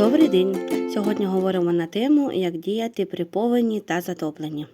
Добрий день! Сьогодні говоримо на тему, як діяти при повені та затопленні.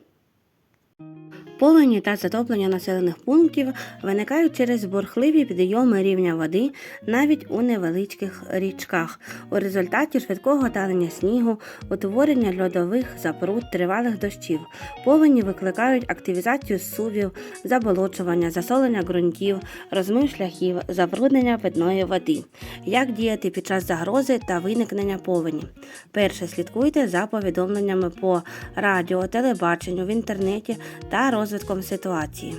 Повені та затоплення населених пунктів виникають через бурхливі підйоми рівня води навіть у невеличких річках у результаті швидкого талення снігу, утворення льодових запруд тривалих дощів. Повені викликають активізацію сувів, заболочування, засолення ґрунтів, розмив шляхів, забруднення питної води. Як діяти під час загрози та виникнення повені? Перше, слідкуйте за повідомленнями по радіо, телебаченню, в інтернеті та розвитком ситуації.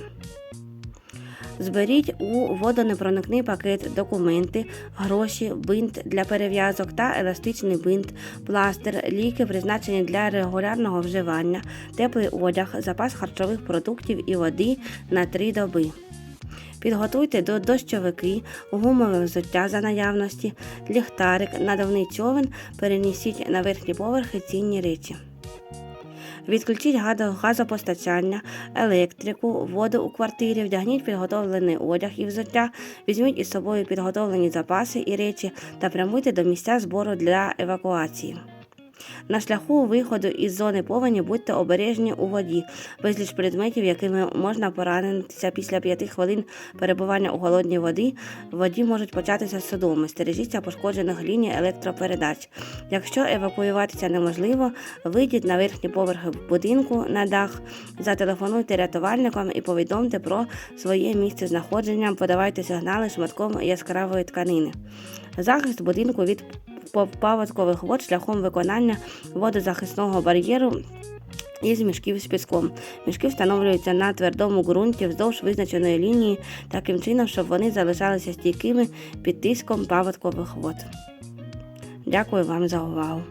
Зберіть у водонепроникний пакет документи, гроші, бинт для перев'язок та еластичний бинт, пластир, ліки, призначені для регулярного вживання, теплий одяг, запас харчових продуктів і води на 3 доби. Підготуйте до дощовики, гумове взуття за наявності, ліхтарик, надувний човен, перенесіть на верхні поверхи цінні речі. Відключіть газопостачання, електрику, воду у квартирі, вдягніть підготовлений одяг і взуття, візьміть із собою підготовлені запаси і речі та прямуйте до місця збору для евакуації. На шляху виходу із зони повені будьте обережні у воді, безліч предметів, якими можна поранитися після 5 хвилин перебування у холодній воді. В воді можуть початися судоми. Стережіться пошкоджених ліній електропередач. Якщо евакуюватися неможливо, вийдіть на верхні поверхи будинку на дах, зателефонуйте рятувальникам і повідомте про своє місце знаходження, подавайте сигнали шматком яскравої тканини. Захист будинку від паводкових вод шляхом виконання водозахисного бар'єру із мішків з піском. Мішки встановлюються на твердому ґрунті вздовж визначеної лінії, таким чином, щоб вони залишалися стійкими під тиском паводкових вод. Дякую вам за увагу.